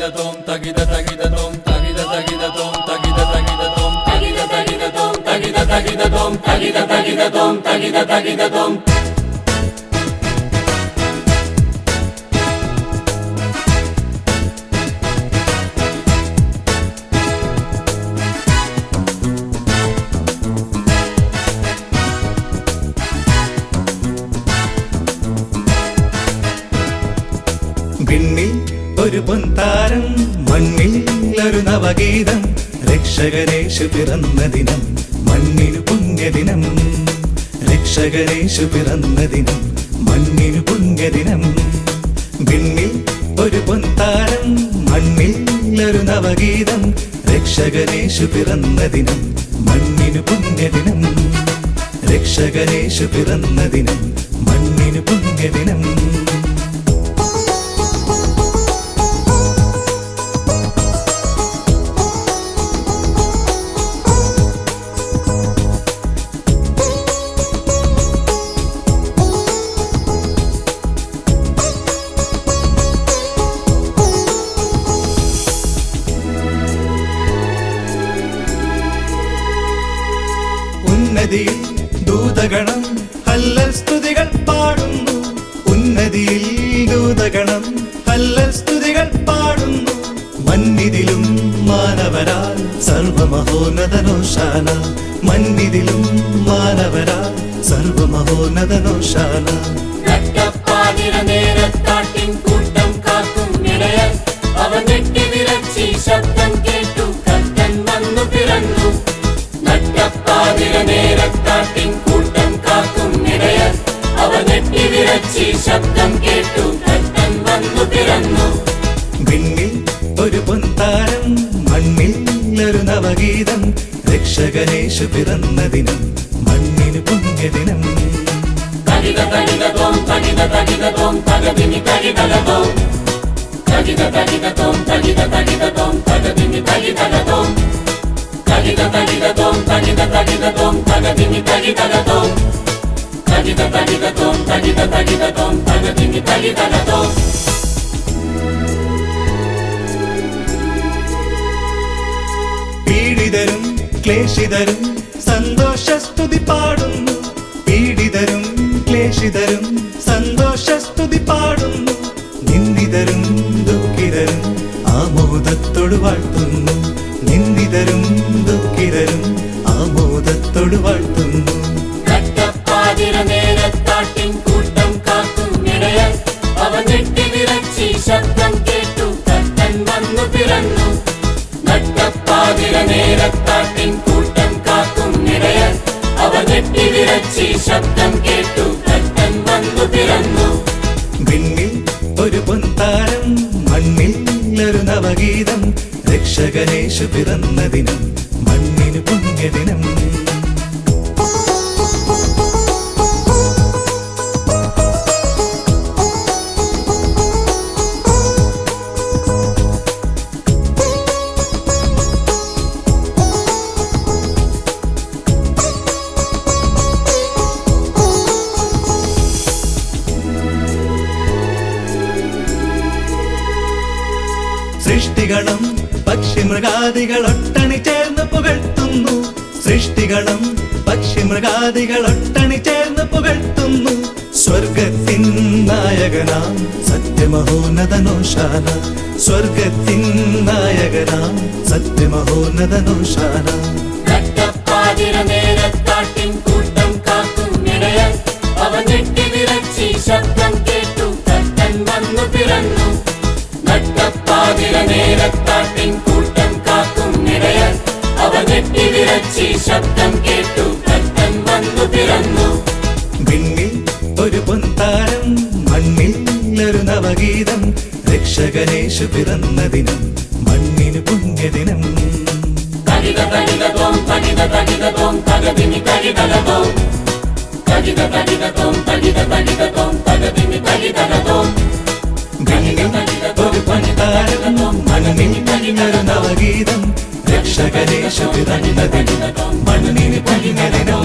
tagida tom tagida tagida tom tagida tagida tom tagida tagida tom tagida tagida tom tagida tagida tom tagida tagida tom tagida tagida tom ഒരു പൊൻതാരം മണ്ണിൽ ഒരു നവഗീതം രക്ഷകനേശു പിറന്ന ദിനം മണ്ണിനു പുണ്യദിനം രക്ഷകനേശു പിറന്ന ദിനം മണ്ണിനു പുണ്യദിനം വിണ്ണിൽ ഒരു പൊൻതാരം മണ്ണിൽ ഒരു നവഗീതം രക്ഷകനേശു പിറന്ന ദിനം മണ്ണിനു പുണ്യദിനം രക്ഷകനേശു പിറന്ന ദിനം മണ്ണിനു പുണ്യദിനം ഉന്നതിയിൽ ദൂതഗണം ഹല്ലൽ സ്തുതികൾ പാടുന്നു. ഉന്നതിയിൽ ദൂതഗണം ഹല്ലൽ സ്തുതികൾ പാടുന്നു. മന്നിതിലും മാനവരാൽ സർവമഹോന്നതനോശാല മന്നിതിലും മാനവരാൽ സർവമഹോന്നതനോശാന. ശബ്ദം കേട്ടു. വന്നു പിറന്നു. വിണ്ണിൽ ഒരു പൊൻതാരം മണ്ണിൽ ഒരു നവഗീതം. രക്ഷകനേശു പിറന്ന ദിനം മണ്ണിന് പുണ്യദിനം. തകിട തകിട തോം തകിട തകിട തോം തകതിനി തകിടല തോം. തകിട തകിട തോം തകിട തകിട തോം തകതിനി തകിടല തോം. തകിട തകിട ക്ലേശിതരും സന്തോഷസ്തുതി പാടുന്നു. പീഡിതരും ക്ലേശിതരും സന്തോഷസ്തുതി പാടുന്നു. നിന്ദിതരും ദുഃഖിതരും ആമോദത്തോട് വാഴ്ത്തുന്നു. നിന്ദിതരും ദുഃഖിതരും വിറച്ചി ശബ്ദം കേട്ടു. കർത്തൻ വന്നു പിറന്നു. വിണ്ണിൽ ഒരു പൊൻതാരം മണ്ണിൽ ഒരു നവഗീതം. രക്ഷകനേശു പിറന്ന ദിനം മണ്ണിന് പുണ്യദിനം. സൃഷ്ടികളും പക്ഷിമൃഗാദികൾ ഒട്ടണി ചേർന്ന് പുകഴ്ത്തുന്നു. സൃഷ്ടികളും പക്ഷിമൃഗാദികൾ ഒട്ടണി ചേർന്ന് പുകഴ്ത്തുന്നു. സ്വർഗത്തിൻ നായകനാം സത്യമഹോന്നതനോഷാന സ്വർഗത്തിൻ നായകനാം സത്യമഹോന്നതനോശാന. വിറച്ചി ശബ്ദം കേട്ടു. കർത്തൻ വന്നു പിറന്നു. വിണ്ണിൽ ഒരു പൊൻതാരം മണ്ണിൽ ഒരു നവഗീതം. രക്ഷകനേശു പിറന്ന ദിനം മണ്ണിന് പുണ്യദിനം. തകിട തകിട തോം തകിട തകിട തോം തകതിനി തകിടല തോം. തകിട തകിട തോം തകിട തകിട തോം തകതിനി തകിടല തോം. വിണ്ണിൽ ഒരു പൊൻതാരം മണ്ണിൽ ഒരു നവഗീതം. രക്ഷകനേശു പിറന്ന ദിനം മണ്ണിന് പുണ്യദിനം